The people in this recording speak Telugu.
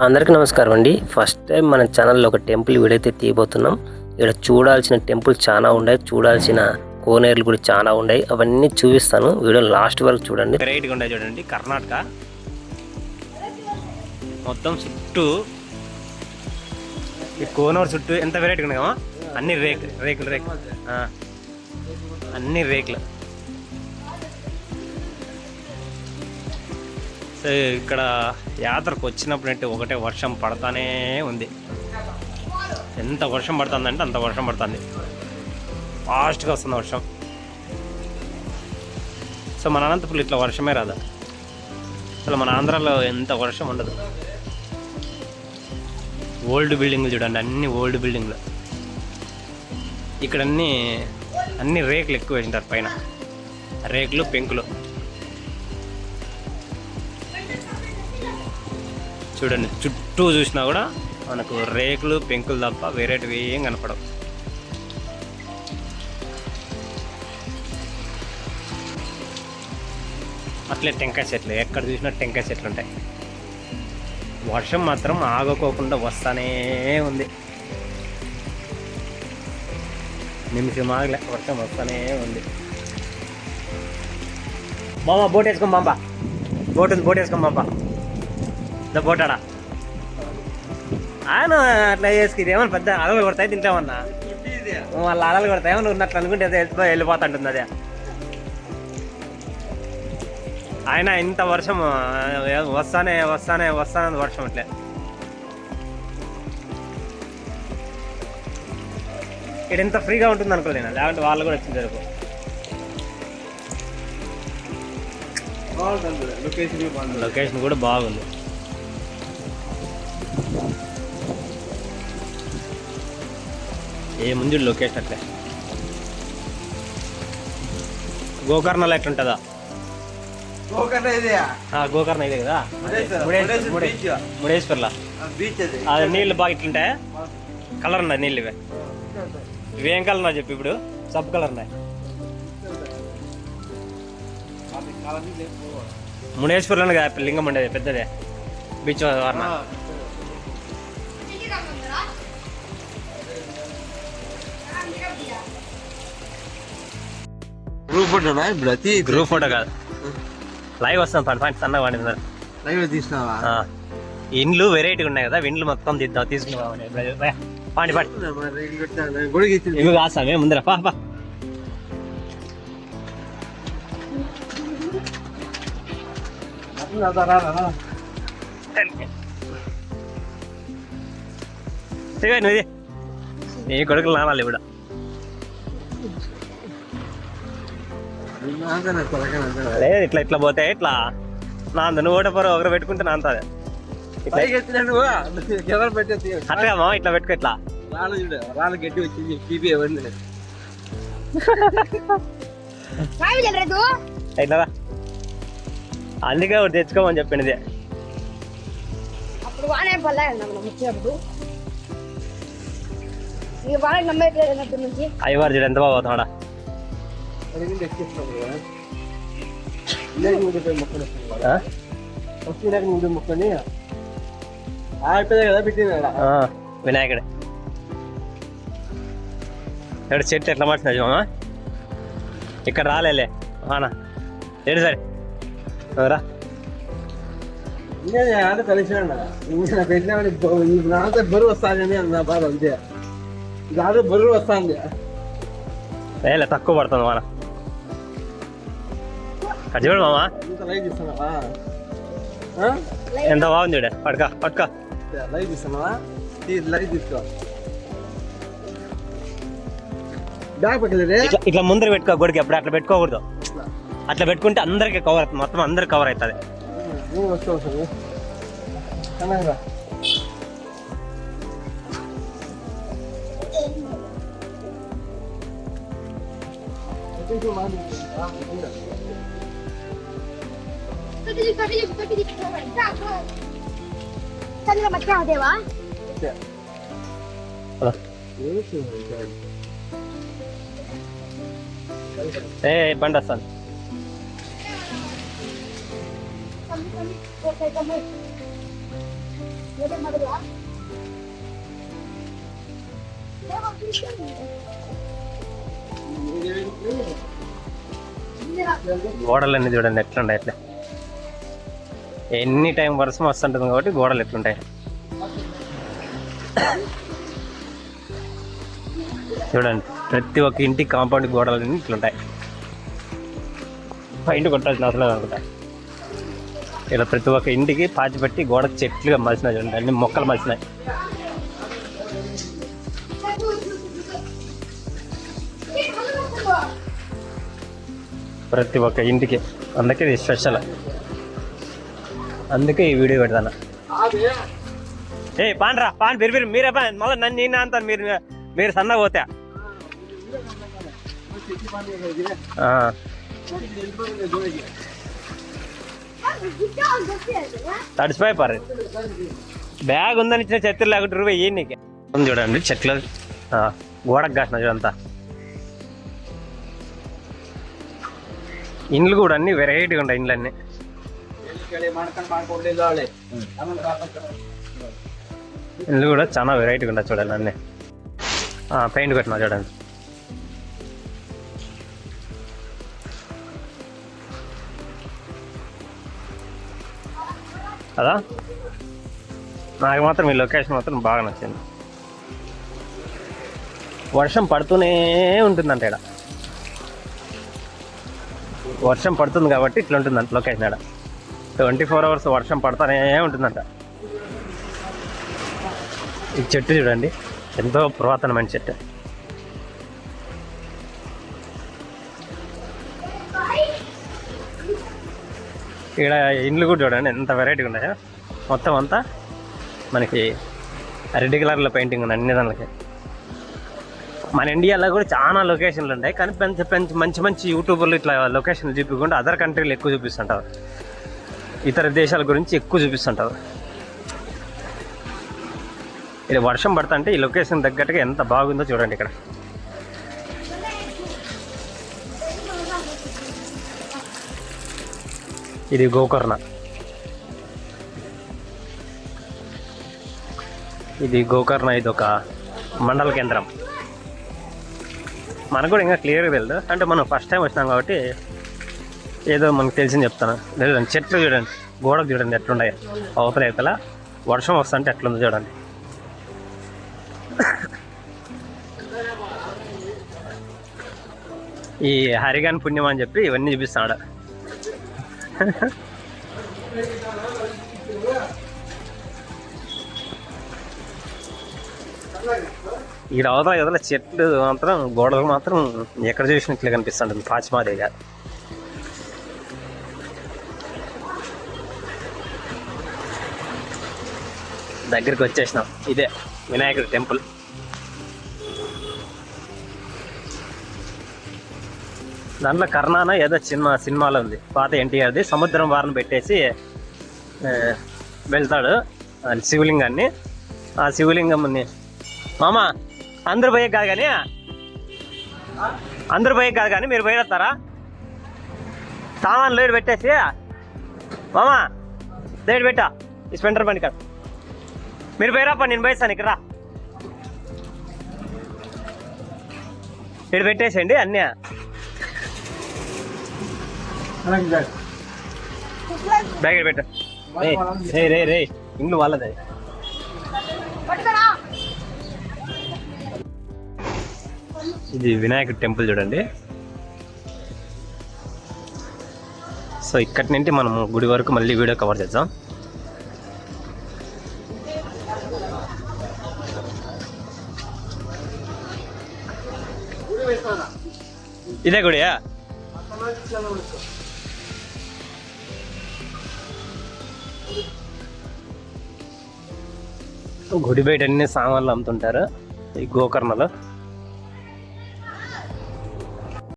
అందరికీ నమస్కారం అండి. ఫస్ట్ టైం మన ఛానల్లో ఒక టెంపుల్ వీడైతే తీయబోతున్నాం. ఇక్కడ చూడాల్సిన టెంపుల్ చాలా ఉన్నాయి. చూడాల్సిన కోనేరులు కూడా చాలా ఉన్నాయి. అవన్నీ చూపిస్తాను. వీడియో లాస్ట్ వరకు చూడండి. వెరైటీగా ఉన్నాయి చూడండి. కర్ణాటక. మొత్తం చుట్టూ ఈ కోనూరు చుట్టూ ఎంత వెరైటీగా ఉన్నాయో అన్ని రేకులు రేకులు. రేకులు అన్ని రేకులు. సో ఇక్కడ యాత్రకు వచ్చినప్పుడంటే ఒకటే వర్షం పడతానే ఉంది. ఎంత వర్షం పడుతుందంటే అంత వర్షం పడుతుంది. ఫాస్ట్గా వస్తుంది వర్షం. సో మన అనంతపురం ఇట్లా వర్షమే రాదు? అసలు మన ఆంధ్రాలో ఎంత వర్షం ఉండదు. ఓల్డ్ బిల్డింగ్లు చూడండి అన్ని ఓల్డ్ బిల్డింగ్లు. ఇక్కడ అన్ని అన్ని రేకులు ఎక్కువ వేసింటారు పైన. రేకులు పెంకులు. చూడండి చుట్టూ చూసినా కూడా మనకు రేకులు పెంకులు తప్ప వేరేటివి ఏం కనపడవు. అట్లే టెంకాయ చెట్లు ఎక్కడ చూసినా టెంకాయ చెట్లు ఉంటాయి. వర్షం మాత్రం ఆగకోకుండా వస్తానే ఉంది. నిమిషం ఆగలే వర్షం వస్తానే ఉంది. మామ బోట్ వేసుకో మామ. బోట్ ఉంది బోట్ వేసుకో దా బోటాడా ఆయన అట్లా చేసుకుని ఏమన్నా పెద్ద అలలు కొడతాయి తింటామన్నా? వాళ్ళ అలలు కొడతాయి? ఏమన్నా ఉన్నట్లు అనుకుంటే వెళ్ళిపోతుంటుంది అదే. ఆయన ఇంత వర్షం వస్తానే వస్తానే వస్తానే వర్షం అట్లే. ఇక్కడ ఎంత ఫ్రీగా ఉంటుంది అనుకోలేదు లేదంటే వాళ్ళు కూడా వచ్చింది జరుపు లొకేషన్ కూడా బాగుంది. ఏ ముందు లొకేషన్ అట్లే. గోకర్ణలో ఎట్లుంటుందా ఆ, గోకర్ణ ఇదే కదా? ముడేశ్వర్ ముడేశ్వర్ ముడేశ్వర్లా బీచ్ అది. నీళ్ళు బాగా ఇట్లుంటాయి కలర్ ఉన్నాయి నీళ్ళు ఇవే. ఇవేం కలర్ చెప్పు ఇప్పుడు? సబ్ కలర్ ఉన్నాయి. ముడేశ్వర్లోనే కదా లింగం ఉండేది పెద్దదే. బీచ్ వర్ణ గ్రూప్ ఫోటోనా ఇప్పుడు అది? గ్రూప్ ఫోటో కాదు. లైవ్ వస్తాం పండి పండి సన్నగా పండింది మరి. లైవ్ తీసినావా? ఆ. ఇండ్లు వెరైటీగా ఉన్నాయి కదా ఇండ్లు మొత్తం తీద్దాం తీసుకున్నాం పాండి పాండి. ఇవి కాస్తామే ముందర పా పా. నువ్వు. నీ కొడుకులు నానాలి ఇప్పుడు లేదు ఇట్లా ఇట్లా పోతే ఇట్లా నాంద నువ్వు ఓటపోరు ఒకరు పెట్టుకుంటే పెట్టేది అట్లా మామ ఇట్లా పెట్టుకో ఇట్లా. రాళ్ళు చూడు రాళ్ళు గట్టి వచ్చింది పీపీ ఇవ్వండి. సాయి వెళ్ళలేదు ఇట్లా రా. అందుకే ఒకటి తెచ్చుకోమని చెప్పింది. అప్పుడు వానే పల్లా మనం వచ్చేటప్పుడు ఇక వాళ్ళకి నమ్మట్లేదు అన్నట్టు నుంచి. అయ్యవారు చూడు ఎంత బాగా పోతున్నాడా. వినాయకుడు ఇక్కడ చెట్టు ఎట్లా మార్చినా చూడమా ఇక్కడ రాలేలే ఆనా ఏడు సరే రా పెట్టినాడు నాతో బరువు వస్తాదని నా బాధ అంతే దాదాపు బరువు వస్తుంది వేలే తక్కువ పడుతుంది మన అది చూడు మామా? ఎంత బాగుంది చూడే పడుక పట్టుక లైవ్ ఇస్తున్నావా లైవ్ తీసుకో. బ్యాగ్ పక్కలేదే ఇట్లా ముందర పెట్టుకో గుడికి ఎప్పుడు అట్లా పెట్టుకోకూడదు. అట్లా పెట్టుకుంటే అందరికి కవర్ అవుతుంది మొత్తం అందరికి కవర్ అవుతుంది. వస్తూ వస్తాను కనగా చంద్ర మధ్య దేవా ఏ బండి వస్తాను కమ్మి కమ్మి గోడలన్నీ చూడండి ఎట్లుంటాయి అట్లా ఎనీ టైం వర్షం వస్తుంటుంది కాబట్టి గోడలు ఎట్లుంటాయి? చూడండి ప్రతి ఒక్క ఇంటి కాంపౌండ్ గోడలు ఇట్లుంటాయి. పైన కొట్టాల్సిన అవసరం అనుకుంటా. ఇలా ప్రతి ఒక్క ఇంటికి పాచి పెట్టి గోడ చెట్లుగా మలిసినాయి చూడండి అన్ని మొక్కలు మలిసినాయి ప్రతి ఒక్క ఇంటికి అందుకే ఇది స్పెషల్ అందుకే ఈ వీడియో పెడతాను. అది ఏ పాండ్రా పాన్ బిరి బిరి మీరే పాన్ మళ్ళీ నన్ను నేను అంటాను మీరు మీరు సన్న పోతే. పని తడిసిపోయి పారు బ్యాగ్ ఉందని ఇచ్చిన చెత్తలు లేకుంటే రూపాయి ఏ నీకు? ఉంది చూడండి చెట్లు ఆ, గోడకు కాసిన చూడంతా. ఇండ్లు కూడా అన్ని వెరైటీగా ఉంటాయి ఇండ్లు అన్ని ಮಾಡ್ಕೊಂಡು ಮಾಡ್ಕೊಡ್ಲಿಲ್ಲ ಅವಳೆ ಆಮೇಲೆ ವಾಪಸ್ ఇండ్లు కూడా చాలా వెరైటీగా ఉంటాయి చూడండి అన్ని పెయింట్ కొట్టినా చూడండి కదా నాకు మాత్రం ఈ లొకేషన్ మాత్రం బాగా నచ్చింది వర్షం పడుతూనే ఉంటుందంట ఇక్కడ వర్షం పడుతుంది కాబట్టి ఇట్లా ఉంటుందంట లొకేషన్ ఇక్కడ ట్వంటీ ఫోర్ అవర్స్ వర్షం పడతానే ఉంటుందంట. ఈ చెట్టు చూడండి ఎంతో పురాతనమైన చెట్టు. ఇక్కడ ఇండ్లు కూడా చూడండి ఎంత వెరైటీగా ఉన్నాయో. మొత్తం అంతా మనకి రెడ్ కలర్లో పెయింటింగ్ ఉంది అన్ని దానికి. మన ఇండియాలో కూడా చాలా లొకేషన్లు ఉంటాయి కానీ పెంచ పెంచ మంచి మంచి యూట్యూబర్లు ఇట్లా లొకేషన్లు చూపించకుండా అదర్ కంట్రీలు ఎక్కువ చూపిస్తుంటారు. ఇతర దేశాల గురించి ఎక్కువ చూపిస్తుంటారు. ఇది వర్షం పడుతుంటే ఈ లొకేషన్ తగ్గట్టుగా ఎంత బాగుందో చూడండి ఇక్కడ. ఇది గోకర్ణ. ఇది గోకర్ణ ఇది ఒక మండల కేంద్రం. మనకు కూడా ఇంకా క్లియర్గా తెలియదు అంటే మనం ఫస్ట్ టైం వచ్చినాం కాబట్టి ఏదో మనకు తెలిసింది చెప్తాను. లేదండి చెట్లు చూడండి గోడకు చూడండి ఎట్లున్నాయి. అవతల అవతల వర్షం వస్తుంటే ఎట్లుందో చూడండి. ఈ హరిగాన్ పుణ్యం అని చెప్పి ఇవన్నీ చూపిస్తాడు. ఈ అవతల ఎదల చెట్లు మాత్రం గోడలు మాత్రం ఎక్కడ చూసినట్లు కనిపిస్తుంటుంది. పాచిమాదేగా. దగ్గరికి వచ్చేసినాం. ఇదే వినాయకుడి టెంపుల్. దాంట్లో కర్ణాన ఏదో సినిమా సినిమాలో ఉంది. పాత ఎన్టీఆర్ది. సముద్రం వారిని పెట్టేసి వెళ్తాడు ఆ శివలింగాన్ని. ఆ శివలింగంని మామ అందరు పోయే కాదు కానీ అందరు పోయే కాదు కానీ మీరు పోయేస్తారా? సామాన్ లేడు పెట్టేసి మామ లేడు పెట్టా. ఈ స్పెండర్ బండి కాదు మీరు పోయిరాపా నేను పోయిస్తాను ఇక్కడ రా. ఇక్కడ పెట్టేసేయండి అన్నీ బ్యాగ్ పెట్ట. రే రే రే ఇండ్లు వాళ్ళది. ఇది వినాయకుడి టెంపుల్ చూడండి. సో ఇక్కడి నుండి మనం గుడి వరకు మళ్ళీ వీడియో కవర్ చేద్దాం. ఇదే గుడియా? గుడి బయట అన్ని సామాన్లు అమ్ముతుంటారు? ఈ గోకర్ణలో?